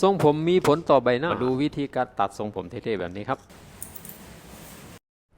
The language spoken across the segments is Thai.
ทรงผมมีผลต่อใบหน้ามาดูวิธีการตัดทรงผมเท่ๆแบบนี้ครับ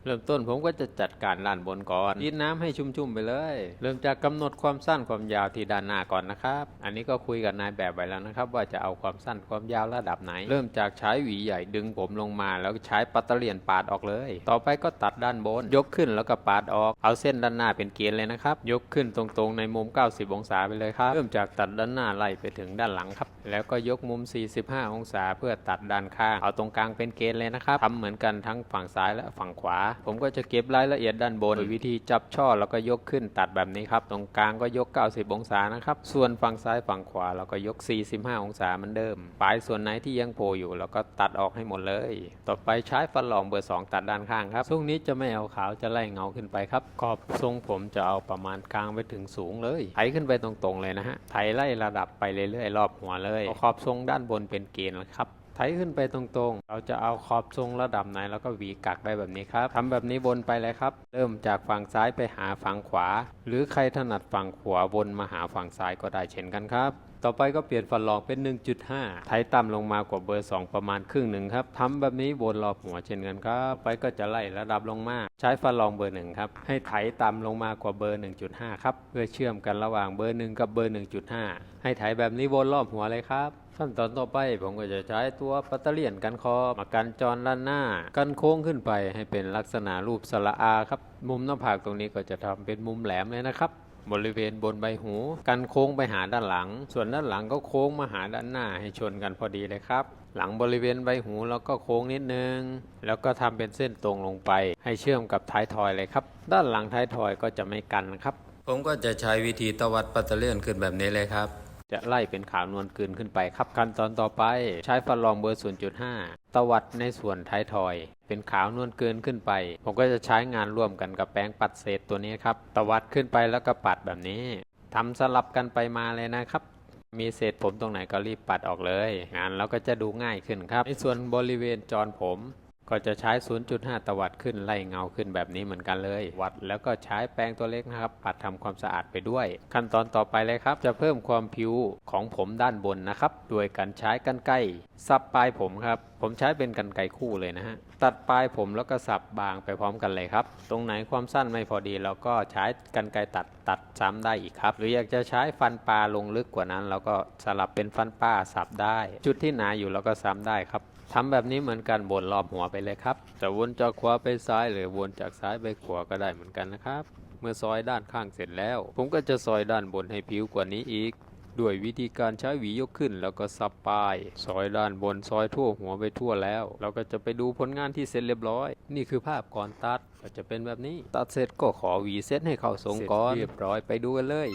เริ่มต้นผมก็จะจัดการด้านบนก่อนรีดน้ำให้ชุ่มๆไปเลย เริ่มจากกำหนดความสั้นความยาวที่ด้านหน้าก่อนนะครับ อันนี้ก็คุยกับนายแบบไว้แล้วนะครับ ว่าจะเอาความสั้นความยาวระดับไหน เริ่มจากใช้หวีใหญ่ดึงผมลงมา แล้วใช้ปัตเตอร์เลียนปาดออกเลย ต่อไปก็ตัดด้านบน ยกขึ้นแล้วก็ปาดออก เอาเส้นด้านหน้าเป็นเกณฑ์เลยนะครับ ยกขึ้นตรงๆ ในมุม 90 องศาไปเลยครับ เริ่มจากตัดด้านหน้าไล่ไปถึงด้านหลังครับ แล้วก็ยกมุม 45 องศา เพื่อตัดด้านข้าง เอาตรงกลางเป็นเกณฑ์เลยนะครับทำเหมือนกันทั้งฝั่งซ้ายและฝั่งขวาผมก็จะเก็บรายละเอียดด้านบนโดยวิธีจับช่อแล้วก็ยกขึ้นตัดแบบนี้ครับ ตรงกลางก็ยก 90 องศานะครับ ส่วนฝั่งซ้ายฝั่งขวาเราก็ยก 45 องศาเหมือนเดิม ปลายส่วนไหนที่ยังโผล่อยู่เราก็ตัดออกให้หมดเลย ต่อไปใช้ฟันหลองเบอร์ 2 ตัดด้านข้างครับทรงนี้จะไม่เอาขาวจะไล่เงาขึ้นไปครับขอบทรงผมจะเอาประมาณกลางไปถึงสูงเลยไถขึ้นไปตรงๆเลยนะฮะไถไล่ระดับไปเรื่อยๆรอบหัวเลยเอาขอบทรงด้านบนเป็นเกณฑ์นะครับไถขึ้นไปตรงๆ เราจะเอาขอบทรงระดับไหนแล้วก็หวีกักได้แบบนี้ครับทำแบบนี้วนไปเลยครับ เริ่มจากฝั่งซ้ายไปหาฝั่งขวา หรือใครถนัดฝั่งขวาวนมาหาฝั่งซ้ายก็ได้เช่นกันครับต่อไปก็เปลี่ยนฟันรองเป็น 1.5 ไถต่ำลงมากว่าเบอร์ 2 ประมาณครึ่งหนึ่งครับทำแบบนี้วนรอบหัวเช่นกันครับ ไปก็จะไล่ระดับลงมา ใช้ฟันรองเบอร์ 1 ครับ ให้ไถต่ำลงมากว่าเบอร์ 1.5 ครับ เพื่อเชื่อมกันระหว่างเบอร์ 1 กับเบอร์ 1.5 ให้ไถแบบนี้วนรอบหัวเลยครับ ขั้นตอนต่อไปผมก็จะใช้ตัววปัตเตอร์เลียนกันคอมากันจรด้านหน้า กันโค้งขึ้นไปให้เป็นลักษณะรูปสระอาครับ มุมหน้าผากตรงนี้ก็จะทำเป็นมุมแหลมเลยนะครับบริเวณบนใบหู กันโค้งไปหาด้านหลัง ส่วนด้านหลังก็โค้งมาหาด้านหน้าให้ชนกันพอดีเลยครับ หลังบริเวณใบหูแล้วก็โค้งนิดนึง แล้วก็ทำเป็นเส้นตรงลงไป ให้เชื่อมกับท้ายทอยเลยครับ ด้านหลังท้ายทอยก็จะไม่กันครับ ผมก็จะใช้วิธีตวัดปัตเตอร์เลียนขึ้นแบบนี้เลยครับ จะไล่เป็นขาวนวลกลืนขึ้นไปครับขั้นตอนต่อไป ใช้ฟันรองเบอร์ 0.5 ตวัดในส่วนท้ายทอย เป็นขาวนวลกลืนขึ้นไป ผมก็จะใช้งานร่วมกันกับแปรงปัดเศษตัวนี้ครับ ตวัดขึ้นไปแล้วก็ปัดแบบนี้ทำสลับกันไปมาเลยนะครับ มีเศษผมตรงไหนก็รีบปัดออกเลย งานเราก็จะดูง่ายขึ้นครับ ในส่วนบริเวณจรผม ก็จะใช้ 0.5 ตวัดขึ้นไล่เงาขึ้นแบบนี้เหมือนกันเลย วัดแล้วก็ใช้แปรงตัวเล็กนะครับ ปัดทำความสะอาดไปด้วย ขั้นตอนต่อไปเลยครับ จะเพิ่มความผิวของผมด้านบนนะครับ โดยการใช้กันไกรสับปลายผมครับ ผมใช้เป็นกันไกรคู่เลยนะฮะ ตัดปลายผมแล้วก็สับบางไปพร้อมกันเลยครับ ตรงไหนความสั้นไม่พอดีเราก็ใช้กันไกรตัดตัดซ้ำได้อีกครับ หรืออยากจะใช้ฟันปลาลงลึกกว่านั้น เราก็สลับเป็นฟันปลาสับได้ จุดที่หนาอยู่เราก็ซ้ำได้ครับทำแบบนี้เหมือนกันวนรอบหัวไปเลยครับจะวนจากขวาไปซ้ายหรือวนจากซ้ายไปขวาก็ได้เหมือนกันนะครับ เมื่อซอยด้านข้างเสร็จแล้ว ผมก็จะซอยด้านบนให้ผิวกว่านี้อีก ด้วยวิธีการใช้หวียกขึ้นแล้วก็ซับปลาย ซอยด้านบนซอยทั่วหัวไปทั่วแล้ว เราก็จะไปดูผลงานที่เสร็จเรียบร้อย นี่คือภาพก่อนตัดก็จะเป็นแบบนี้ ตัดเสร็จก็ขอหวีเซตให้เข้าทรงก่อนเรียบร้อยไปดูกันเลย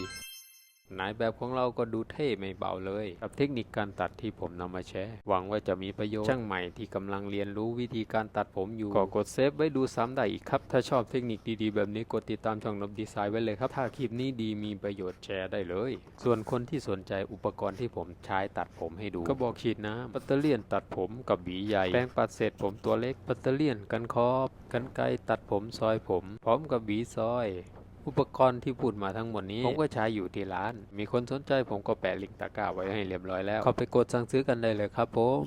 นายแบบของเราก็ดูเท่ไม่เบาเลย กับเทคนิคการตัดที่ผมนำมาแชร์ หวังว่าจะมีประโยชน์ช่างใหม่ที่กำลังเรียนรู้วิธีการตัดผมอยู่ ก็กดเซฟไว้ดูซ้ำได้อีกครับ ถ้าชอบเทคนิคดีๆ แบบนี้กดติดตามช่องนบดีไซน์ไว้เลยครับ ถ้าคลิปนี้ดีมีประโยชน์แชร์ได้เลย ส่วนคนที่สนใจอุปกรณ์ที่ผมใช้ตัดผมให้ดู ก็บอกฉีดน้ำปัตเตอร์เลียนตัดผมกับหวีใหญ่แปรงปัดเศษผมตัวเล็กปัตเตอร์เลียนกันคอบกันไกตัดผมซอยผม พร้อมกับหวีซอย อุปกรณ์ที่พูดมาทั้งหมดนี้ ผมก็ใช้อยู่ที่ร้าน มีคนสนใจผมก็แปะลิงก์ตะกร้าไว้ให้เรียบร้อยแล้วเข้าไปกดสั่งซื้อกันได้เลยครับผม